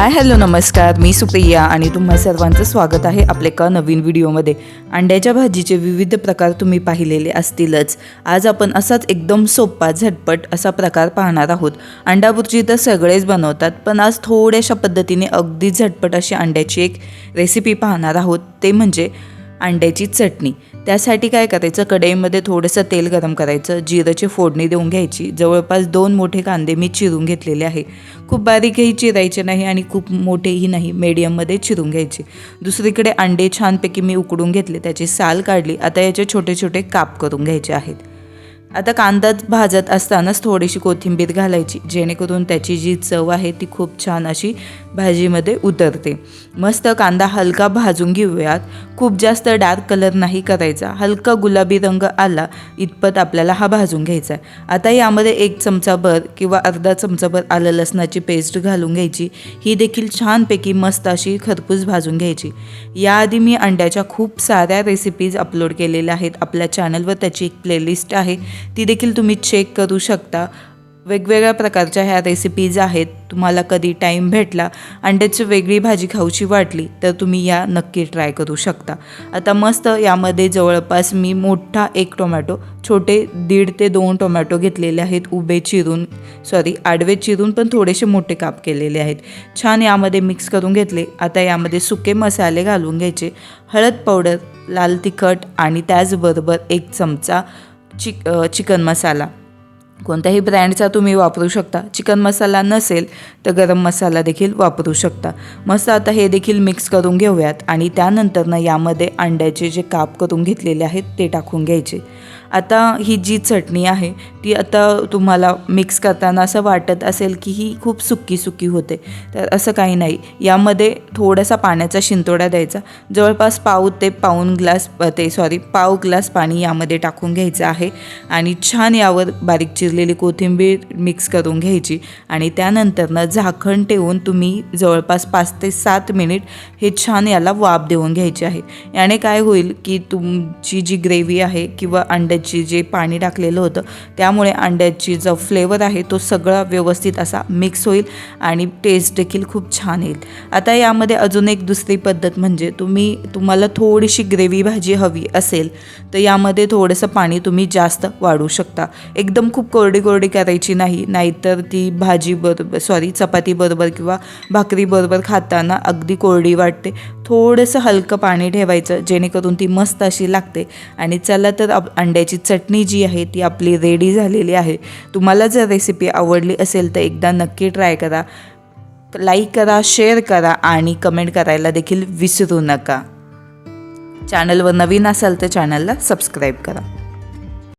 Hi hello नमस्कार. मी सुप्रिया आणि तुम्हा सर्वांचं स्वागत आहे आपल्या एका नवीन व्हिडिओमध्ये. अंड्याच्या भाजीचे विविध प्रकार तुम्ही पाहिलेले असतीलच. आज आपण असाच एकदम सोपा झटपट असा प्रकार पाहणार आहोत. अंडा बुर्जी तर सगळेच बनवतात पण आज थोड्याशा पद्धतीने अगदी झटपट अशी अंड्याची एक रेसिपी पाहणार आहोत. ते म्हणजे अंड्याची चटणी. त्यासाठी काय करायचं? कढईमध्ये थोडंसं तेल गरम करायचं. जिरंची फोडणी देऊन घ्यायची. जवळपास दोन मोठे कांदे मी चिरून घेतलेले आहे. खूप बारीकही चिरायचे नाही आणि खूप मोठेही नाही. मीडियममध्ये चिरून घ्यायचे. दुसरीकडे अंडे छानपैकी मी उकडून घेतले. त्याची साल काढली. आता याचे छोटे छोटे काप करून घ्यायचे आहेत. आता कांदा भाजत असतानाच थोडीशी कोथिंबीर घालायची जेणेकरून त्याची जी चव आहे ती खूप छान अशी भाजीमध्ये उतरते. मस्त कांदा हलका भाजून घेऊयात. खूप जास्त डार्क कलर नाही करायचा. हलका गुलाबी रंग आला इतपत आपल्याला हा भाजून घ्यायचा आहे. आता यामध्ये एक चमचाभर किंवा अर्धा चमचाभर आलं लसणाची पेस्ट घालून घ्यायची. ही देखील छानपैकी मस्त अशी खरपूस भाजून घ्यायची. याआधी मी अंड्याच्या खूप साऱ्या रेसिपीज अपलोड केलेल्या आहेत. आपल्या चॅनलवर त्याची एक प्लेलिस्ट आहे. ती देखील तुम्ही चेक करू शकता. वेगवेगळ्या प्रकारच्या ह्या रेसिपीज आहेत तुम्हाला कधी टाईम भेटला अंड्याची वेगळी भाजी खाऊची वाटली तर तुम्ही या नक्की ट्राय करू शकता. आता मस्त यामध्ये जवळपास मी मोठा एक टोमॅटो छोटे दीड ते दोन टोमॅटो घेतलेले आहेत उभे चिरून सॉरी आडवे चिरून पण थोडेसे मोठे काप केलेले आहेत. छान यामध्ये मिक्स करून घेतले. आता यामध्ये सुके मसाले घालून घ्यायचे हळद पावडर लाल तिखट आणि त्याचबरोबर एक चमचा चिक चिकन मसाला. कोणत्याही ब्रँडचा तुम्ही वापरू शकता. चिकन मसाला नसेल तर गरम मसाला देखील वापरू शकता. मस्त आता हे देखील मिक्स करून घेऊयात आणि त्यानंतरनं यामध्ये अंड्याचे जे काप करून घेतलेले आहेत ते टाकून घ्यायचे. आता ही जी चटणी आहे ती आता तुम्हाला मिक्स करताना असं वाटत असेल की ही खूप सुक्की सुक्की होते. तर असं काही नाही. यामध्ये थोडासा पाण्याचा शिंतोडा द्यायचा. जवळपास पाव ते पाऊन ग्लास ते सॉरी पाव ग्लास पाणी यामध्ये टाकून घ्यायचं आहे आणि छान यावर बारीक चिरलेली कोथिंबीर मिक्स करून घ्यायची आणि त्यानंतरनं झाकण ठेवून तुम्ही जवळपास पाच ते सात मिनिट हे छान याला वाफ देऊन घ्यायचे आहे. याने काय होईल की तुमची जी ग्रेव्ही आहे किंवा अंड्याची जे पाणी टाकलेलं होतं त्यामुळे अंड्याची जो फ्लेवर आहे तो सगळा व्यवस्थित असा मिक्स होईल आणि टेस्ट देखील खूप छान येईल. आता यामध्ये अजून एक दुसरी पद्धत म्हणजे तुम्ही तुम्हाला थोडीशी ग्रेव्ही भाजी हवी असेल तर यामध्ये थोडंसं पाणी तुम्ही जास्त वाढू शकता. एकदम खूप कोरडी कोरडी करायची नाही नाहीतर ती भाजी बरोबर सॉरी चपाती बरोबर किंवा भाकरी बरोबर खाताना अगदी कोरडी वाटते. थोडंसं हलकं पाणी ठेवायचं जेणेकरून ती मस्त अशी लागते. आणि चला तर आप अंड्याची चटणी जी आहे ती आपली रेडी झालेली आहे. तुम्हाला जर रेसिपी आवडली असेल तर एकदा नक्की ट्राय करा. लाईक करा शेअर करा आणि कमेंट करायला देखील विसरू नका. चॅनलवर नवीन असाल तर चॅनलला सबस्क्राईब करा.